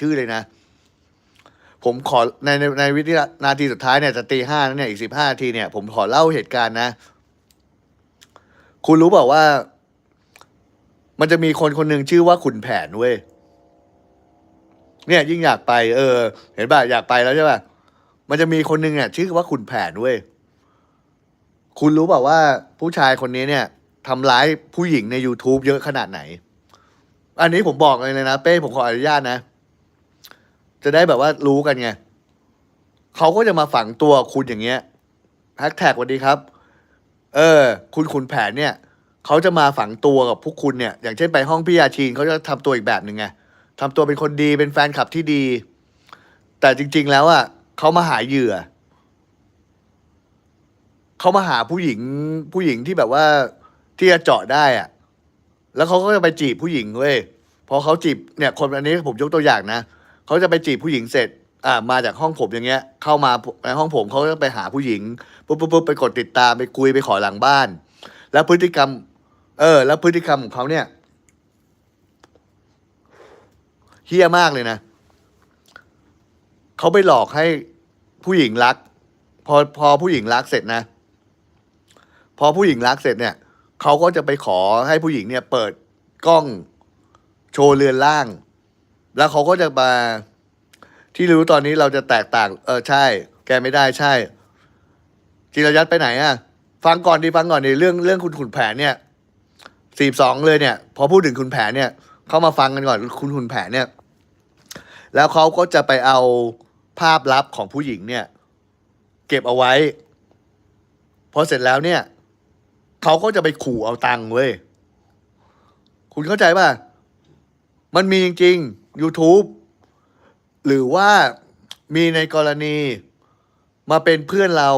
ชื่อเลยนะ ผมขอในในในวินาทีสุดท้ายเนี่ยจะตีห้าแล้วเนี่ยอีกสิบห้านาทีเนี่ยผมขอเล่าเหตุการณ์นะ คุณรู้เปล่าว่า มันจะมีคนคนหนึ่งชื่อว่าขุนแผนเว้ยเนี่ย ยิ่งอยากไป เออ เห็นป่ะอยากไปแล้วใช่ป่ะมันจะมีคนหนึ่งอะชื่อว่าขุนแผนเว้ยคุณรู้เปล่าว่าผู้ชายคนนี้เนี่ยทำร้ายผู้หญิงใน YouTube เยอะขนาดไหน อันนี้ผมบอกเลยนะ เป้ผมขออนุญาตนะ จะได้แบบว่ารู้กันไงเขาก็จะมาฝังตัวคุณอย่างเงี้ยแฮชแท็กสวัสดีครับ เออ คุณขุนแผนเนี่ยเขาจะมาฝังตัวกับพวกคุณเนี่ย อย่างเช่นไปห้องพี่ยาชีนเขาจะทำตัวอีกแบบหนึ่งไงทำตัวเป็นคนดีเป็นแฟนคลับที่ดี แต่จริง ๆ แล้วอะเขามาหาเหยื่อเขามาหาผู้หญิงผู้หญิงที่แบบว่าที่จะเจาะได้อะ แล้วเขาก็จะไปจีบผู้หญิงเว้ยพอเขาจีบเนี่ย คนอันนี้ผมยกตัวอย่างนะ เขาจะไปจีบผู้หญิงเสร็จอ่ามาจากห้องผมอย่างเงี้ย เข้ามาในห้องผมเขาจะไปหาผู้หญิงปุ๊บปุ๊บปุ๊บไปกดติดตามไปคุยไปขอหลังบ้าน แล้วพฤติกรรม เออ แล้วพฤติกรรมของเขาเนี่ยเฮี้ยมากเลยนะเขาไปหลอกให้ผู้หญิงรัก พอพอผู้หญิงรักเสร็จนะ พอผู้หญิงรักเสร็จเนี่ยเขาก็จะไปขอให้ผู้หญิงเนี่ย เปิดกล้องโชว์เรือนร่าง แล้วเขาก็จะมา ที่รู้ตอนนี้เราจะแตกต่าง เออใช่ แกไม่ได้ใช่จิรยัตไปไหนอะฟังก่อนดีฟังก่อนดีเรื่องเรื่องคุณขุนแผนเนี่ยสี่สองเลยเนี่ย พอพูดถึงคุณแผนเนี่ย เข้ามาฟังกันก่อนคุณขุนแผนเนี่ย แล้วเขาก็จะไปเอาภาพลับของผู้หญิงเนี่ย เก็บเอาไว้พอเสร็จแล้วเนี่ยเขาก็จะไปขู่เอาตังค์เว้ย คุณเข้าใจป่ะ มันมีจริงๆ YouTube หรือว่ามีในกรณีมาเป็นเพื่อนเรา